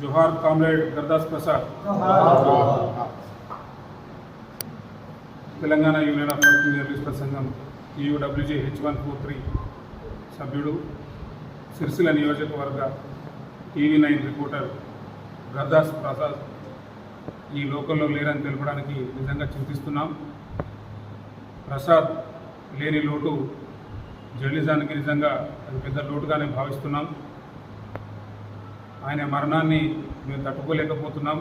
Johar comrade Gardas Prasad. Telangana union of working జర్నలిస్టుల సంఘం TUWJ H one four three సభ్యుడు సిరిసిల్ల నియోజకవర్గ TV nine reporter Gardas Prasad. ఈ లోకల్లో లేరని తెలపడానికి నిజంగా చింతిస్తున్నాం. ప్రసాద్ లేని లోటు జర్నలిజానికి నిజంగా అది పెద్ద లోటుగానే భావిస్తున్నాం. ఆయన మరణాన్ని మేము తట్టుకోలేకపోతున్నాం.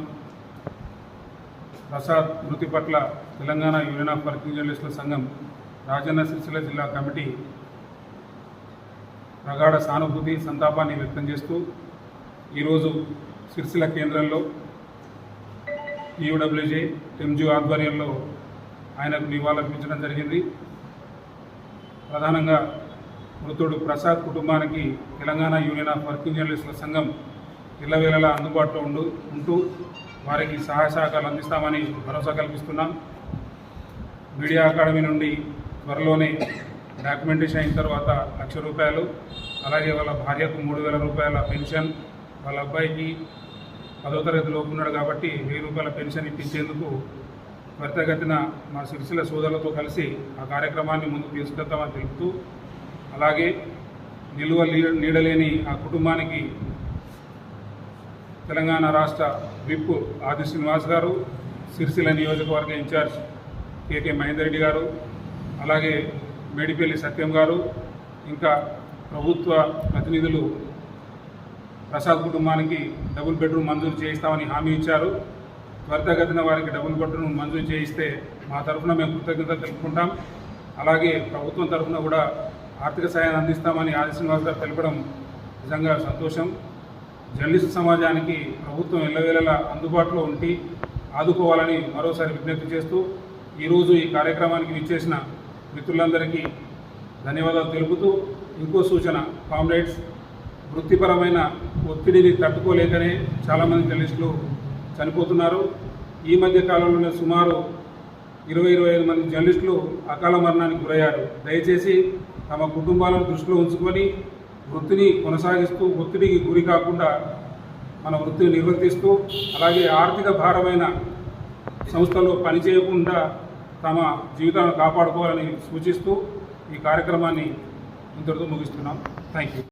ప్రసాద్ మృతి పట్ల తెలంగాణ యూనియన్ ఆఫ్ వర్కింగ్ జర్నలిస్టుల సంఘం రాజన్న సిరిసిల్ల జిల్లా కమిటీ ప్రగాఢ సానుభూతి సంతాపాన్ని వ్యక్తం చేస్తూ ఈరోజు సిరిసిల్ల కేంద్రంలో యూడబ్ల్యూజే ఎంజీ ఆధ్వర్యంలో ఆయనకు నివాళులర్పించడం జరిగింది. ప్రధానంగా మృతుడు ప్రసాద్ కుటుంబానికి తెలంగాణ యూనియన్ ఆఫ్ వర్కింగ్ జర్నలిస్టుల సంఘం ఇళ్ళవేళలా అందుబాటులో ఉండు ఉంటూ వారికి సహాయ సహకారాలు అందిస్తామని భరోసా కల్పిస్తున్నాం. మీడియా అకాడమీ నుండి త్వరలోనే డాక్యుమెంటేషన్ అయిన తర్వాత లక్ష రూపాయలు అలాగే వాళ్ళ భార్యకు మూడు వేల రూపాయల పెన్షన్ వాళ్ళ అబ్బాయికి పదో తరగతి లోపు ఉన్నాడు కాబట్టి వెయ్యి రూపాయల పెన్షన్ ఇప్పించేందుకు త్వరితగతిన మా సిరిసిల సోదరులతో కలిసి ఆ కార్యక్రమాన్ని ముందుకు తీసుకెళ్తామని తెలుపుతూ అలాగే నిలువ నీడలేని ఆ కుటుంబానికి తెలంగాణ రాష్ట్ర విప్ ఆది శ్రీనివాస్ గారు సిరిసిల్ల నియోజకవర్గ ఇన్ఛార్జ్ కేకే మహేందర్ రెడ్డి గారు అలాగే మేడిపల్లి సత్యం గారు ఇంకా ప్రభుత్వ ప్రతినిధులు ప్రసాద్ కుటుంబానికి డబుల్ బెడ్రూమ్ మంజూరు చేయిస్తామని హామీ ఇచ్చారు. త్వరితగతిన వారికి డబుల్ బెడ్రూమ్ మంజూరు చేయిస్తే మా తరఫున మేము కృతజ్ఞత తెలుపుకుంటాం. అలాగే ప్రభుత్వం తరఫున కూడా ఆర్థిక సహాయాన్ని అందిస్తామని ఆది శ్రీనివాస్ గారు తెలపడం నిజంగా సంతోషం. జర్నలిస్ట్ సమాజానికి ప్రభుత్వం ఎల్లవేళలా అందుబాటులో ఉండి ఆదుకోవాలని మరోసారి విజ్ఞప్తి చేస్తూ ఈరోజు ఈ కార్యక్రమానికి విచ్చేసిన మిత్రులందరికీ ధన్యవాదాలు తెలుపుతూ ఇంకో సూచన కామ్రేడ్స్ వృత్తిపరమైన ఒత్తిడిని తట్టుకోలేకనే చాలామంది జర్నలిస్టులు చనిపోతున్నారు. ఈ మధ్య కాలంలోనే సుమారు ఇరవై ఇరవై ఐదు మంది జర్నలిస్టులు అకాల మరణానికి గురయ్యారు. దయచేసి తమ కుటుంబాలను దృష్టిలో ఉంచుకొని వృత్తిని కొనసాగిస్తూ ఒత్తిడికి గురి కాకుండా మన వృత్తిని నిర్వర్తిస్తూ అలాగే ఆర్థిక భారమైన సంస్థలో పనిచేయకుండా తమ జీవితాలను కాపాడుకోవాలని సూచిస్తూ ఈ కార్యక్రమాన్ని ఇంతటితో ముగిస్తున్నాం. Thank you